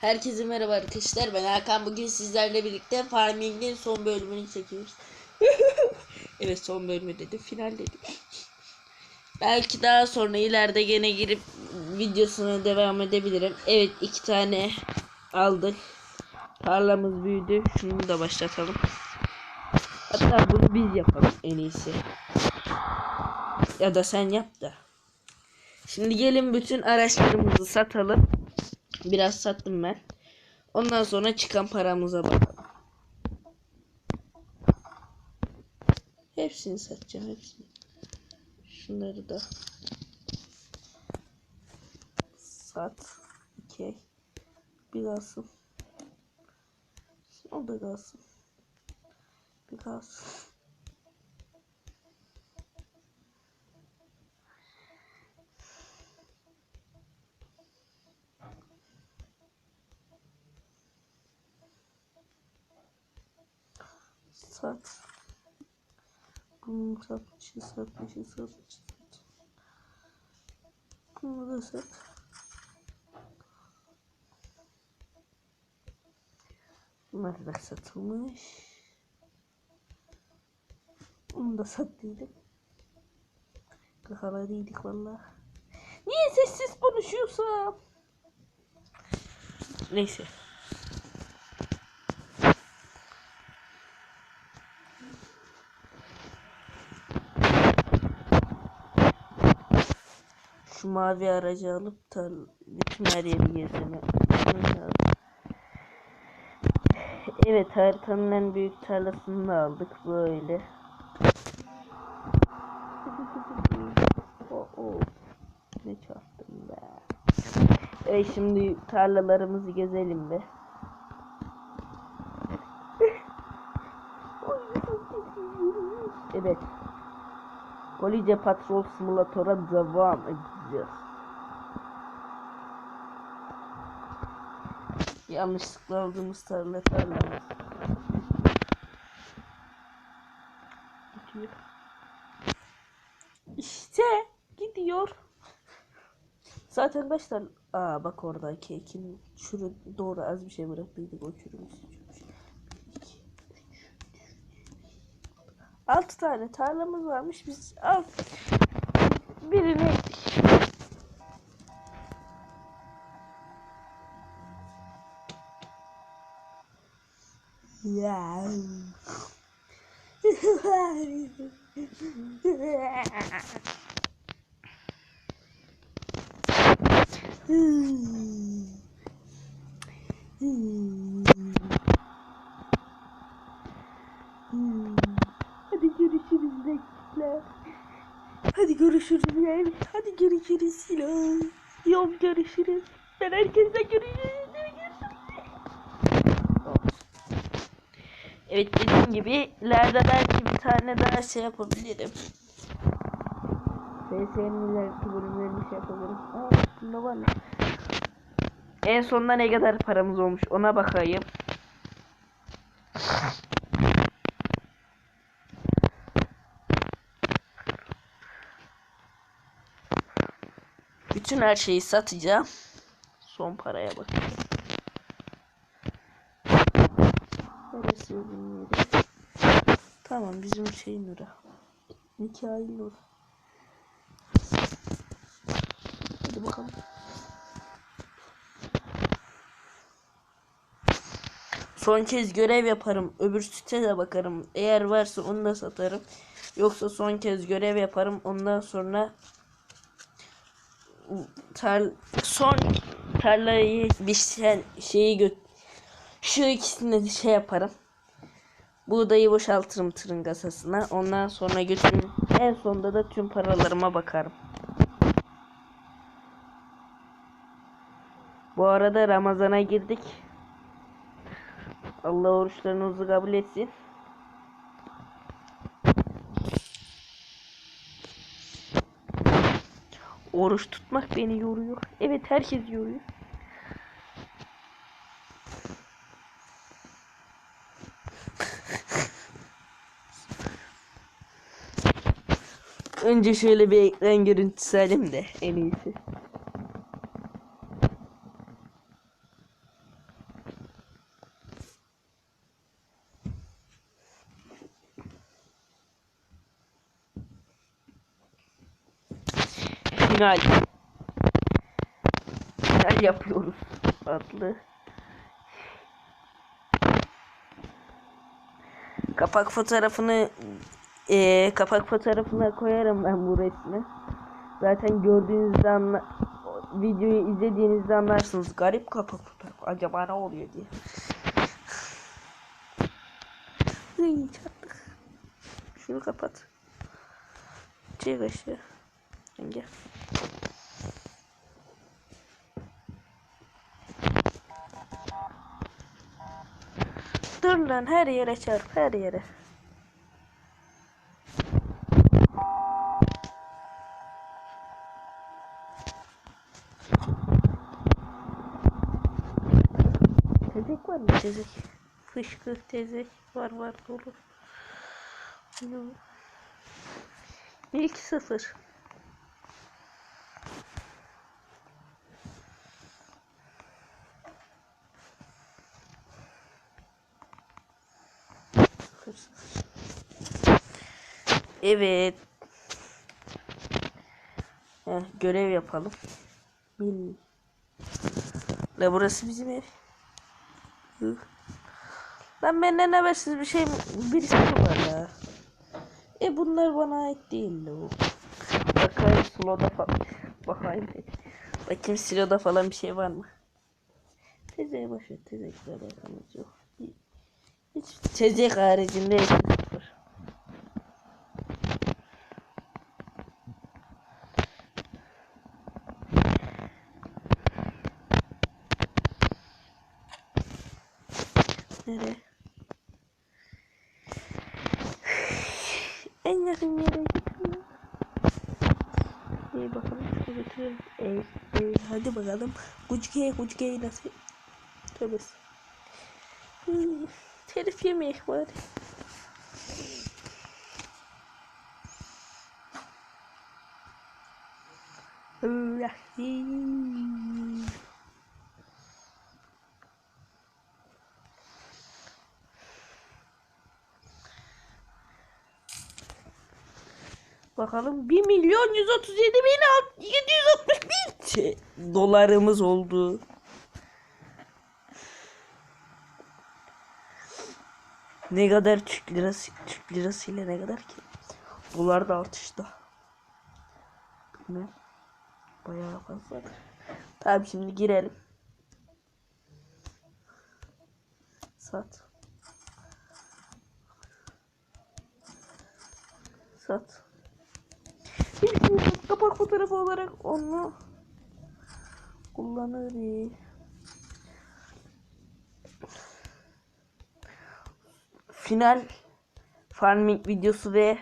Herkese merhaba arkadaşlar. Ben Hakan. Bugün sizlerle birlikte Farming'in son bölümünü çekiyoruz. evet son bölümü dedim. Final dedim. Belki daha sonra ileride gene girip videosuna devam edebilirim. Evet iki tane aldık. Tarlamız büyüdü. Şunu da başlatalım. Hatta bunu biz yapalım en iyisi. Ya da sen yap da. Şimdi gelin bütün araçlarımızı satalım. Biraz sattım ben. Ondan sonra çıkan paramıza bakalım. Hepsini satacağım hepsini. Şunları da sat. Okey. Bir kalsın. O da kalsın. Bir kalsın. Sat. Bunu satmışız, satmışız, satmışız. Bunu da sat. Bunlar da satılmış. Bunu da sattıydık. Kakalarıydık valla. Niye sessiz konuşuyorsam? Neyse. Şu mavi aracı alıp da bütün her yeri gezeme. Evet haritanın en büyük tarlasını da aldık böyle. Oh, oh. Ne çarptım be. Evet şimdi tarlalarımızı gezelim be. evet. Police Patrol Simulator'a devam edeceğiz. Yanlışlıkla aldığımız tarla tarlamız. Gidiyor. İşte gidiyor. Zaten kaç tane... Aa bak orada kekin çürü doğru az bir şey bıraktıydık o çürümüş. çürümüş. İki, üç, Altı tane tarlamız varmış biz al birini ektik. Hadi görüşürüz bekler. Hadi görüşürüz yani. Hadi görüşürüz Sinan. Yok görüşürüz. Ben herkesle görüşürüz. Evet dediğim gibi ileride belki bir tane daha şey yapabilirim. FS'nin ileriki bölümlerini şey yapabilirim. Aa bunda var ne? En sonunda ne kadar paramız olmuş ona bakayım. Bütün her şeyi satacağım. Son paraya bakacağım. Neresi? Tamam bizim şeyin ora. Mikail ora. Hadi bakalım. Son kez görev yaparım. Öbür site de bakarım. Eğer varsa onu da satarım. Yoksa son kez görev yaparım. Ondan sonra tar son tarlayı bir şey, şeyi gö şu ikisini de şey yaparım. Buğdayı boşaltırım tırın kasasına. Ondan sonra götürürüm. En sonunda da tüm paralarıma bakarım. Bu arada Ramazan'a girdik. Allah oruçlarınızı kabul etsin. Oruç tutmak beni yoruyor. Evet herkes yoruyor. Önce şöyle bir ekran görüntüsü alayım de en iyisi. Final. Final yapıyoruz adlı. Kapak fotoğrafını eee kapak fotoğrafına koyarım ben bu resmi. Zaten gördüğünüzde anla videoyu izlediğinizde anlarsınız. Garip kapak fotoğrafı. Acaba ne oluyor diye. Hıy, çattık. Şunu kapat. Çek aşağı. Gel. Dur lan her yere çarp her yere. Tezek var mı tezek? Fışkı tezek var var dolu. Ne? İlk sıfır. Sıfır sıfır. Evet. Heh, görev yapalım. Bil. La burası bizim ev. Hı. Lan benden habersiz bir şey birisi var ya? E bunlar bana ait değil o. Bakayım Slow'da falan. Bakayım. Bakayım Slow'da falan bir şey var mı? Tezeye boşver. Tezekle alakamız yok. Hiç tezek haricinde hiçbir sıfır. Nereye? En yakın yere gidiyor. İyi bakalım şunu götürelim. Ey, ey, hadi bakalım. Kucukeye kucukeye nasıl? Tövbe. Hmm, telif yemeyek bari. Allah. Hmm. Bakalım 1 milyon 137 bin alt- 760 bin dolarımız oldu. Ne kadar Türk lirası Türk lirasıyla ne kadar ki? Dolar da artışta. Ne? Bayağı fazla. Tamam şimdi girelim. Sat. Sat. Kapak fotoğrafı olarak onu kullanırız. Final farming videosu ve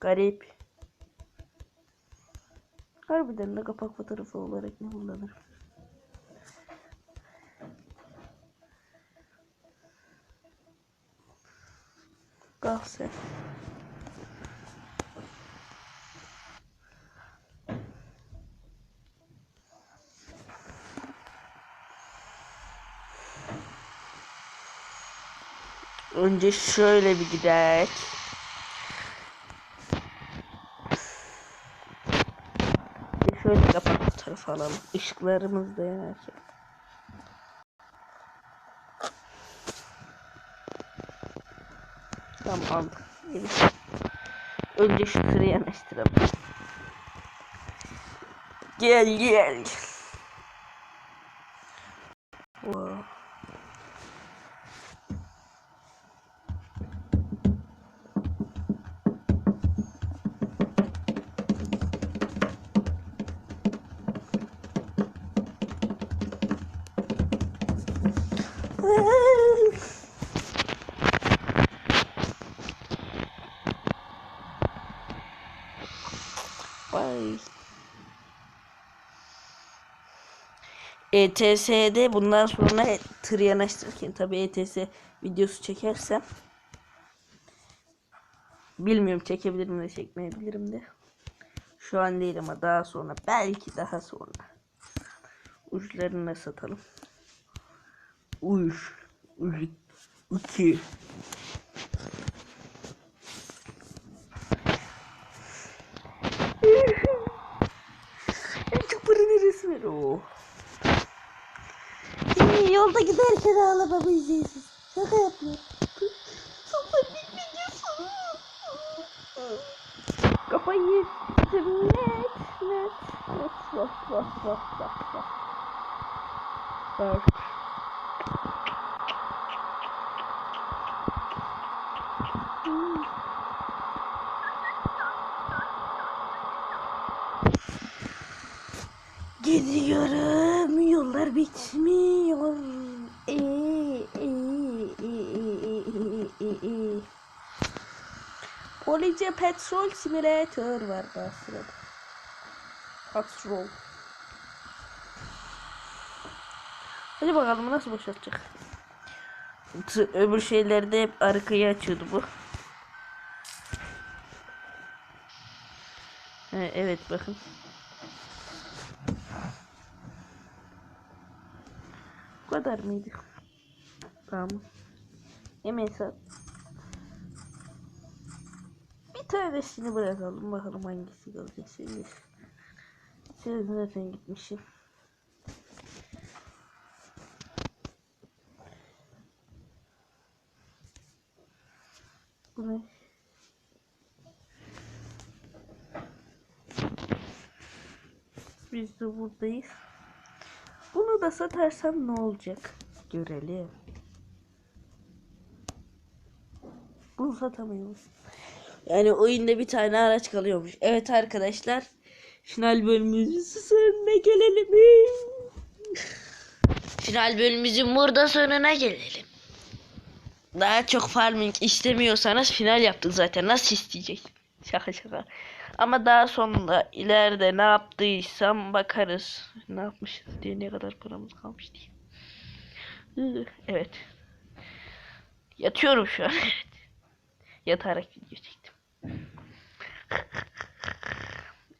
garip. Harbiden de kapak fotoğrafı olarak ne kullanırım? Kalk Önce şöyle bir gidelim. Şöyle kapak fotoğrafı alalım. Işıklarımız da yanarken. Tamam aldık. Evet. Önce şu tırı yanaştıralım. Gel gel. ETS'de bundan sonra tır yanaştırırken tabi ETS videosu çekersem bilmiyorum çekebilirim de çekmeyebilirim de. Şu an değil ama daha sonra belki daha sonra. Uçlarını satalım. Uç uç 2 ver? O. Yolda giderken ağlamamı izleyeceğiz. Şaka yapıyorum. Sohbet bitmeyecek Kafayı yedim net net net bak bak bak bak bak. Bak. Gidiyorum yollar bitmiyor. Police Petrol Simulator var daha sırada. Patrol. Hadi bakalım nasıl boşaltacak. Öbür şeylerde hep arkayı açıyordu bu. Evet bakın. Bu kadar mıydı? Tamam. Hemen sat. Bir tanesini bırakalım bakalım hangisi kalacak şimdi. Siz zaten gitmişim. Bu ne? Biz de buradayız. Bunu da satarsam ne olacak? Görelim. Bunu satamıyoruz. Yani oyunda bir tane araç kalıyormuş. Evet arkadaşlar. Final bölümümüzün sonuna gelelim. Final bölümümüzün burada sonuna gelelim. Daha çok farming istemiyorsanız final yaptık zaten. Nasıl isteyecek? Şaka şaka. Ama daha sonra ileride ne yaptıysam bakarız. Ne yapmışız diye ne kadar paramız kalmış diye. Evet. Yatıyorum şu an. Yatarak video.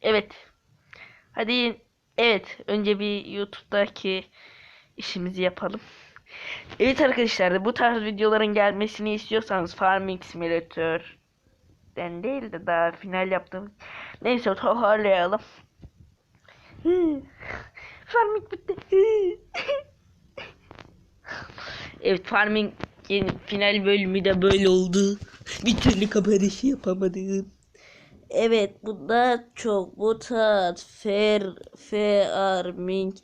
Evet. Hadi evet önce bir YouTube'daki işimizi yapalım. Evet arkadaşlar bu tarz videoların gelmesini istiyorsanız Farming Simulator den değil de daha final yaptım. Neyse toparlayalım. Farming bitti. Evet Farming yeni final bölümü de böyle oldu. Bir türlü kapanışı yapamadım. Evet bunlar çok bu tarz fair farming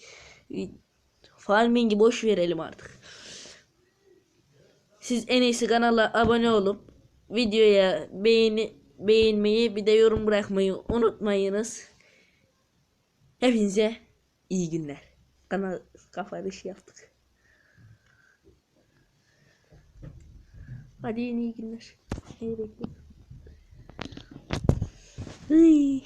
farming'i boş verelim artık. Siz en iyisi kanala abone olup videoya beğeni beğenmeyi bir de yorum bırakmayı unutmayınız. Hepinize iyi günler. Kanal kapanışı yaptık. Hadi iyi günler. İyi bekle. Hıy.